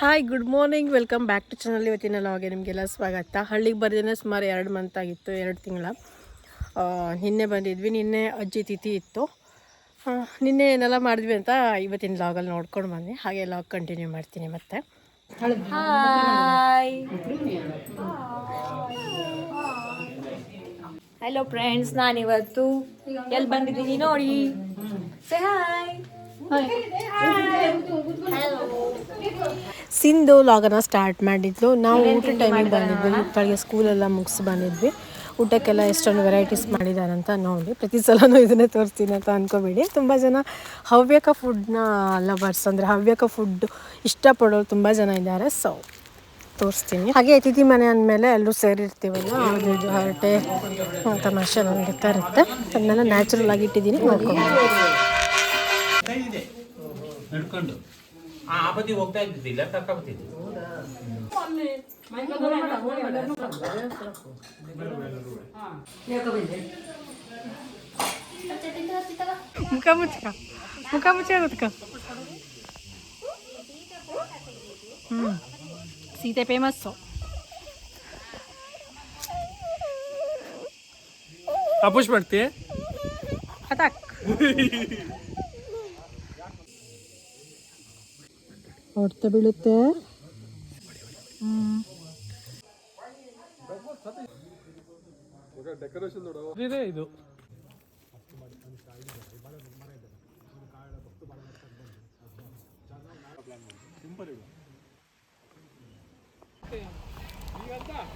Hi good morning welcome back to channel ಇವತ್ತಿನ ಲಾಗೆ ನಿಮಗೆಲ್ಲ ಸ್ವಾಗತ. ಹಳ್ಳಿಗೆ ಬರ್ದೇನೆ ಸುಮಾರು ಎರಡು ಮಂತ್ ಆಗಿತ್ತು ಎರಡು ತಿಂಗಳ. ನಿನ್ನೆ ಬಂದಿದ್ವಿ ನಿನ್ನೆ ಅಜ್ಜಿ ತಿಥಿ ಇತ್ತು. ನಿನ್ನೆ ಏನೆಲ್ಲ ಮಾಡಿದ್ವಿ ಅಂತ ಇವತ್ತಿನ ಲಾಗಲ್ಲಿ ನೋಡ್ಕೊಂಡು ಬಂದೆ ಹಾಗೆ ಲಾಗ್ ಕಂಟಿನ್ಯೂ ಮಾಡ್ತೀನಿ ಮತ್ತೆ. ಹಾಯ್ ಹಲೋ ಫ್ರೆಂಡ್ಸ್ ನಾನಿವತ್ತು. ಎಲ್ಲಿ ಬಂದಿದ್ದೀನಿ ನೋಡಿ. ಸೇ ಹಾಯ್ ಸಿಂಧು ಲಾಗನ ಸ್ಟಾರ್ಟ್ ಮಾಡಿದ್ಲು. ನಾವು ಊಟ ಟೈಮಿಗೆ ಬಂದಿದ್ವಿ. ಮಕ್ಕಳಿಗೆ ಸ್ಕೂಲೆಲ್ಲ ಮುಗಿಸಿ ಬಂದಿದ್ವಿ. ಊಟಕ್ಕೆಲ್ಲ ಎಷ್ಟೊಂದು ವೆರೈಟೀಸ್ ಅಂತ ನೋಡಿ. ಪ್ರತಿ ಸಲನೂ ಇದನ್ನೇ ತೋರಿಸ್ತೀನಿ ಅಂತ ಅಂದ್ಕೋಬೇಡಿ ತುಂಬ ಜನ ಹವ್ಯಕ ಫುಡ್ನ ಲವರ್ಸ್ ಅಂದರೆ ಹವ್ಯಕ ಫುಡ್ ಇಷ್ಟಪಡೋರು ತುಂಬ ಜನ ಇದ್ದಾರೆ. ಸೊ ತೋರಿಸ್ತೀನಿ. ಹಾಗೆ ಅತಿಥಿ ಮನೆ ಅಂದಮೇಲೆ ಎಲ್ಲರೂ ಸೇರಿರ್ತೀವಲ್ಲ ಅದು ಇದು ಹರಟೆ ತಮಾಷೆ ನಡೀತಾ ಇರುತ್ತೆ ಅದನ್ನೆಲ್ಲ ನ್ಯಾಚುರಲ್ ಆಗಿ ಇಟ್ಟಿದ್ದೀನಿ. ನಡ್ಕೊಂಡು. ಆ ಬದಿ ಹೋಗ್ತಾ ಇದ್ದಿದ್ದಿಲ್ಲ ತಕೊಂಬತ್ತಿದ್ದು ಮುಖ ಮುಚ್ಕ ಮುಖ ಮುಚ್ಚ ಗೊತ್ಕ ಹ್ಞೂ ಸೀತೆ ಫೇಮಸ್ಸು ಅಪುಷ್ ಮಾಡ್ತಿ ಅತಾಕ್ ಹೊಡ್ತ ಬೀಳುತ್ತೆ. ಇದೆ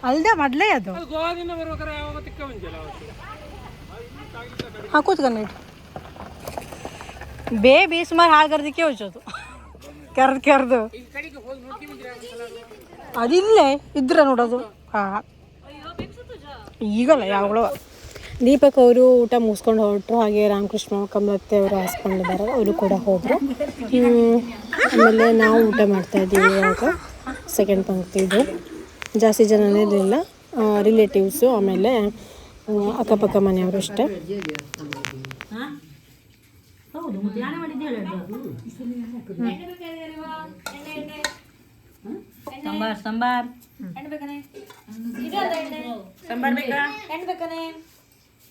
ಅಲ್ದೆ ಮೊದಲೇ ಅದು. ಅವತ್ತು ಹಾಕೋತ್ಕೊಂಡು ಬೇಬಿ ಸುಮಾರು ಹಾಳು ಕರ್ದಕ್ಕೆ ಹೋಚೋದು ಕರ್ದು ಕರ್ದು. ಅದಿಲ್ಲೇ ಇದ್ರ ನೋಡೋದು. ಹಾ. ಈಗಲ್ಲ ಯಾವಾಗಲೂ ದೀಪಕ್ ಅವರು ಊಟ ಮುಗಿಸ್ಕೊಂಡು ಹೊರಟರು ಹಾಗೆ ರಾಮಕೃಷ್ಣ ಕಮಲತ್ತೆ ಅವರು ಹಾಸ್ಕೊಂಡಿದ್ದಾರೆ ಅವರು ಕೂಡ ಹೋದರು. ಆಮೇಲೆ ನಾವು ಊಟ ಮಾಡ್ತಾ ಇದ್ದೀವಿ ಇವಾಗ ಸೆಕೆಂಡ್ ಪಂಕ್ತಿ ಇದು. ಜಾಸ್ತಿ ಜನನೇ ಇರಲಿಲ್ಲ ರಿಲೇಟಿವ್ಸು ಆಮೇಲೆ ಅಕ್ಕಪಕ್ಕ ಮನೆಯವರು ಅಷ್ಟೇ. ಸಂಬಾರ್ ಸಂಬಾರ್. ಸಂಬಾರ್ ಬೇಕಾ?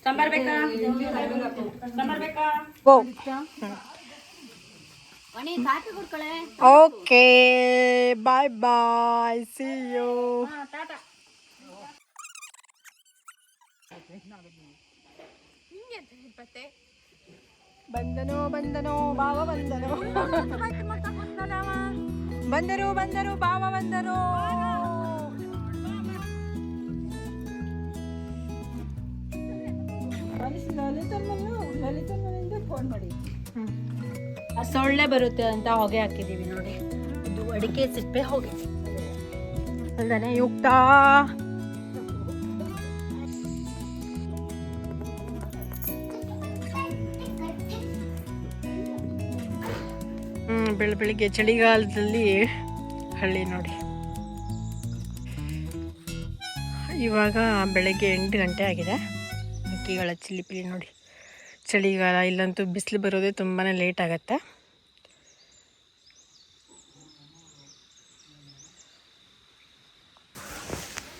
ಸಂಬಾರ್ ಬೇಕಾ? ಸಂಬಾರ್ ಬೇಕಾ? Go okay. Bye bye see you ಬಂದನೋ ಬಂದನೋ ಬಾವ ಬಂದನೋ ಬಂದರು ಬಂದರು ಬಾವ ಬಂದರು. ಸೊಳ್ಳೆ ಬರುತ್ತೆ ಅಂತ ಹೊಗೆ ಹಾಕಿದೀವಿ ನೋಡಿ. ಅಡಿಕೆ ಸಿಪ್ಪೆ ಹೊಗೆ. ಅಲ್ದಾನೆ, ಯುಕ್ತ. ಬೆಳ ಬೆಳಿಗ್ಗೆ ಚಳಿಗಾಲದಲ್ಲಿ ಹಳ್ಳಿ ನೋಡಿ. ಇವಾಗ ಬೆಳಗ್ಗೆ ಎಂಟು ಗಂಟೆ ಆಗಿದೆ. ಹಕ್ಕಿಗಳ ಚಿಲಿಪಿಲಿ ನೋಡಿ. ಚಳಿಗಾಲ ಇಲ್ಲಂತೂ ಬಿಸಿಲು ಬರೋದೇ ತುಂಬಾ ಲೇಟ್ ಆಗುತ್ತೆ.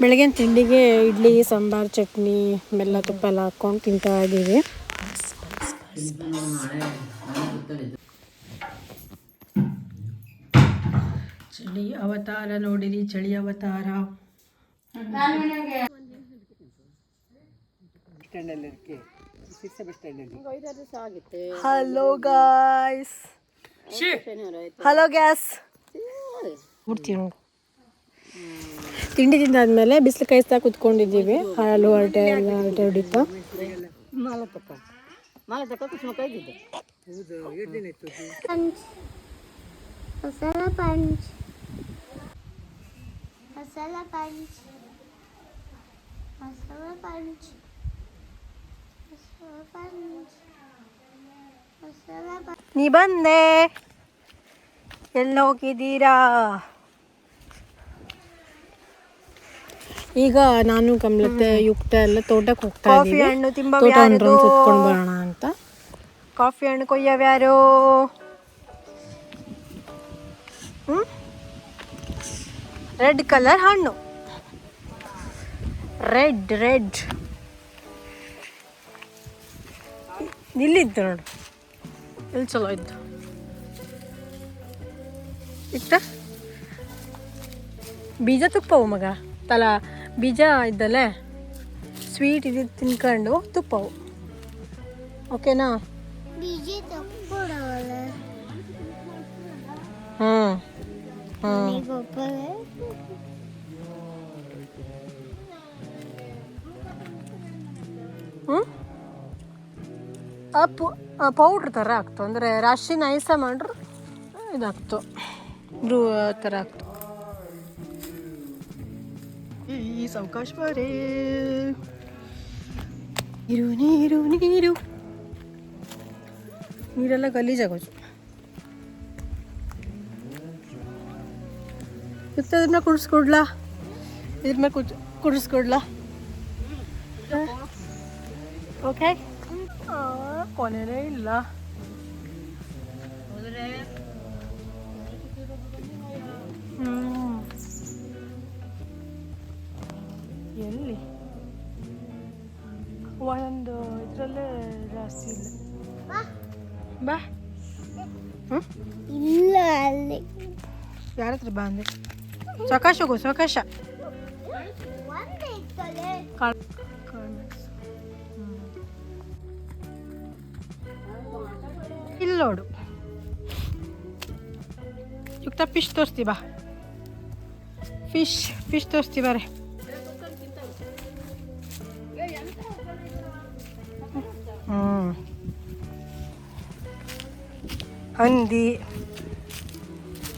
ಬೆಳಗಿನ ತಿಂಡಿಗೆ ಇಡ್ಲಿ, ಸಾಂಬಾರು, ಚಟ್ನಿ, ಬೆಲ್ಲ, ತುಪ್ಪ ಎಲ್ಲ ಹಾಕ್ಕೊಂಡು ತಿಂತಾ ಇದ್ದೀವಿ. ಚಳಿ ಅವತಾರ ನೋಡಿರಿ ಚಳಿ ಅವತಾರ. ಹಲೋ ಗಾಯ್ಸ್ ಹಲೋ ಗ್ಯಾಸ್ ಬಿಡ್ತೀವಿ ನೋಡಿ. ತಿಂಡಿ ತಿಂದಾದ್ಮೇಲೆ ಬಿಸಿಲು ಕಾಯಿಸ್ತಾ ಕುತ್ಕೊಂಡಿದ್ದೀವಿ. ಹಾಲು ಹರಟೆ ಎಲ್ಲ ಹರಟೆ ಹೊಡಿತಾ. Masala punch. Masala punch masala punch masala punch masala punch ನೀ ಬಂದೆ ಎಲ್ಲ ಹೋಗಿದ್ದೀರಾ? ಈಗ ನಾನು ಕಮಲತೆ ಯುಕ್ತ ಎಲ್ಲ ತೋಟಕ್ಕೆ ಹೋಗ್ತಾ ಕಾಫಿ ಹಣ್ಣು ತಿಂಬ ತೋಟ ಒಂದು ಸುತ್ಕೊಂಡು ಬರೋಣ ಅಂತ. ಕಾಫಿ ಹಣ್ಣು ಕೊಯ್ಯವ್ಯಾರು? ರೆಡ್ ಕಲರ್ ಹಣ್ಣು. ರೆಡ್ ರೆಡ್ ನಿಲ್ಲಿದ್ದು ನೋಡು. ಇಲ್ಲಿ ಚಲೋ ಇತ್ತು. ಇತ್ತ? ಬೀಜ ತುಪ್ಪವು ಮಗ. ತಲ ಬೀಜ ಇದ್ದಲ್ಲೇ? ಸ್ವೀಟ್ ಇದು ತಿನ್ಕೊಂಡು ತುಪ್ಪವು. ಓಕೆನಾ ಬೀಜಿ ಹ್ಞೂ ಗೊಬ್ಬರ ಹ್ಞೂ ಆ ಪು ಪೌಡ್ರ್ ಥರ ಆಗ್ತು. ಅಂದರೆ ರಾಶಿ ನೈಸ ಮಾಡ್ರು ಇದಾಗ್ತು. ಬ್ರೂ ಥರ ಆಗ್ತು. ಈ ಸಾವಕಾಶ ಇರು ನೀರು ನೀರು. ನೀರು ನೀರೆಲ್ಲ ಗಲೀಜಾಗೋದು ಇದ್ರ ಮೇಲೆ ಕುಡಿಸ್ಕೊಡ್ಲಾ? ಇದ್ರ ಮೇಲೆ ಕುಚ್ ಕುಡಿಸ್ಕೊಡ್ಲಾ? ಓಕೆ ಕೊನೆನೇ ಇಲ್ಲ. ಎಲ್ಲಿ? ಒಂದೊಂದು ಇದರಲ್ಲೇ ಜಾಸ್ತಿ ಇಲ್ಲ. ಬಾ. ಹ್ಞೂ ಇಲ್ಲ ಅಲ್ಲಿ. ಯಾರ ಹತ್ರ ಬಾ ಅಂದೆ? ಸಾವಕಾಶ ಹೋಗು. ಇಲ್ಲಿ ನೋಡು. ಯುಕ್ತ ಫಿಶ್ ತೋರಿಸ್ತೀವ ಫಿಶ್ ಫಿಶ್ ತೋರಿಸ್ತೀವಿ ಬಾರೆ ಹ್ಞೂ ಹಂದಿ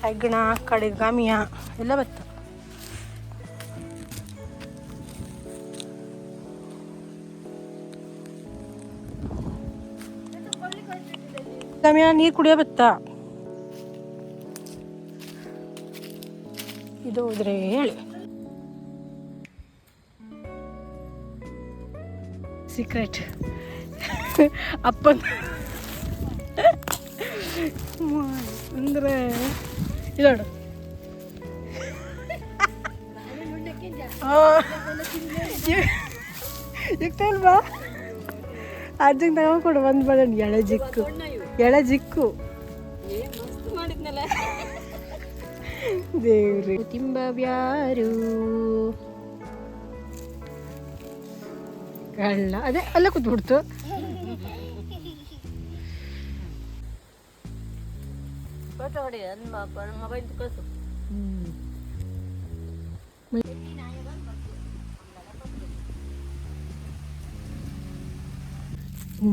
ಹೆಗ್ಗಣ ಕಡೆ ಗಾಮಿಯ ಎಲ್ಲ ಬತ್ತ. ಗಾಮಿಯ ನೀರು ಕುಡಿಯಬೇಕಾ? ಇದು ಹೋದ್ರೆ ಹೇಳಿ. ಸೀಕ್ರೆಟ್ ಅಪ್ಪನ. ಅಂದ್ರೆ ಇಲ್ಲೋಡು ಇಲ್ವಾ ಅಜ್ಜಿಗೆ ತಗೊಂಡ್ಕೊಡು ಒಂದು ಬರೋಣ ಎಳೆ ಜಿಕ್ಕು. ಎಳೆ ಜಿಕ್ಕು. ದೇವ್ರಿ. ತಿಂಬವ್ಯಾರು ಕಳ್ಳ. ಅದೇ ಅಲ್ಲ ಕೂತ್ಬಿಡ್ತು.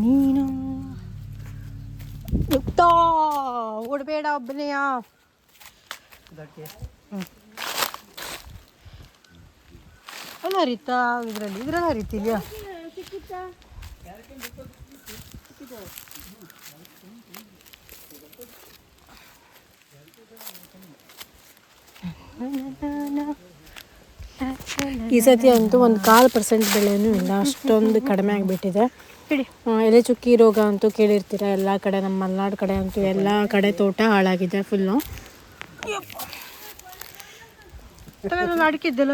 ನೀನು ಯುಕ್ತ ಓಡಬೇಡ ಒಬ್ಬನೆಯ ಅಲ್ಲ ಹರಿತಾ ಇದರಲ್ಲಿ ಇದ್ರಲ್ಲಿ ಹರಿತಿದ್ಯಾ ಈ ಸತಿ ಅಂತೂ ಒಂದು ಕಾಲು ಪರ್ಸೆಂಟ್ ಬೆಳೆಯೂ ಇಲ್ಲ ಅಷ್ಟೊಂದು ಕಡಿಮೆ ಆಗಿಬಿಟ್ಟಿದೆ. ಎಲೆ ಚುಕ್ಕಿ ರೋಗ ಅಂತೂ ಕೇಳಿರ್ತೀರ ಎಲ್ಲ ಕಡೆ ನಮ್ಮ ಮಲೆನಾಡು ಕಡೆ ಅಂತೂ ಎಲ್ಲ ಕಡೆ ತೋಟ ಹಾಳಾಗಿದೆ ಫುಲ್ಲು ಅಡಿಕೆ ಇದ್ದಲ್ಲ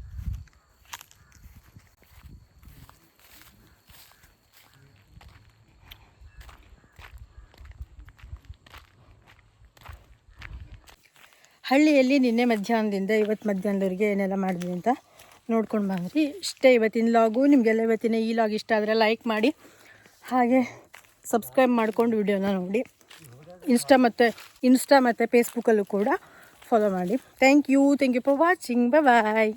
ಹಳ್ಳಿಯಲ್ಲಿ ನಿನ್ನೆ ಮಧ್ಯಾಹ್ನದಿಂದ ಇವತ್ತು ಮಧ್ಯಾಹ್ನದವರೆಗೆ ಏನೆಲ್ಲ ಮಾಡಿದ್ವಿ ಅಂತ ನೋಡ್ಕೊಂಡು ಬಂದ್ರಿ ಇಷ್ಟೇ ಇವತ್ತಿನ ಲಾಗು ನಿಮಗೆಲ್ಲ ಇವತ್ತಿನ ಈ ಲಾಗ್ ಇಷ್ಟ ಆದರೆ ಲೈಕ್ ಮಾಡಿ. ಹಾಗೆ ಸಬ್ಸ್ಕ್ರೈಬ್ ಮಾಡ್ಕೊಂಡು ವಿಡಿಯೋನ ನೋಡಿ. ಇನ್ಸ್ಟಾ ಮತ್ತು ಇನ್ಸ್ಟಾ ಮತ್ತು ಫೇಸ್ಬುಕ್ಕಲ್ಲೂ ಕೂಡ ಫಾಲೋ ಮಾಡಿ. Thank you thank you for watching bye